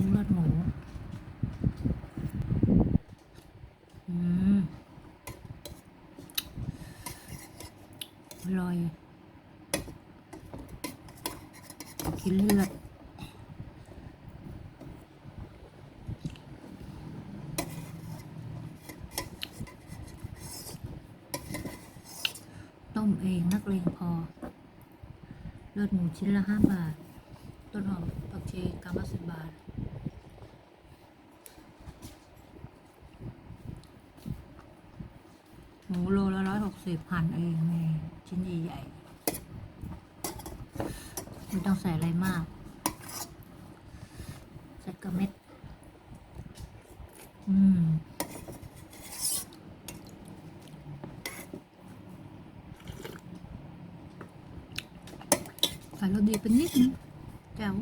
ต้มเลือดหมูอืมอร่อยกินเลือดต้มเองนักเลงพอ เลือดหมูชิ้นละห้าบาท ต้นหอมผักชีกรัมละสิบบาท หมูโลละร้อยหกสิบหั่นเองนี่ชิ้นใหญ่ๆไม่ต้องใส่อะไรมาก ใส่กระเม็ด อืมใส่รสดีเป็นนิดนึงแจ๋ว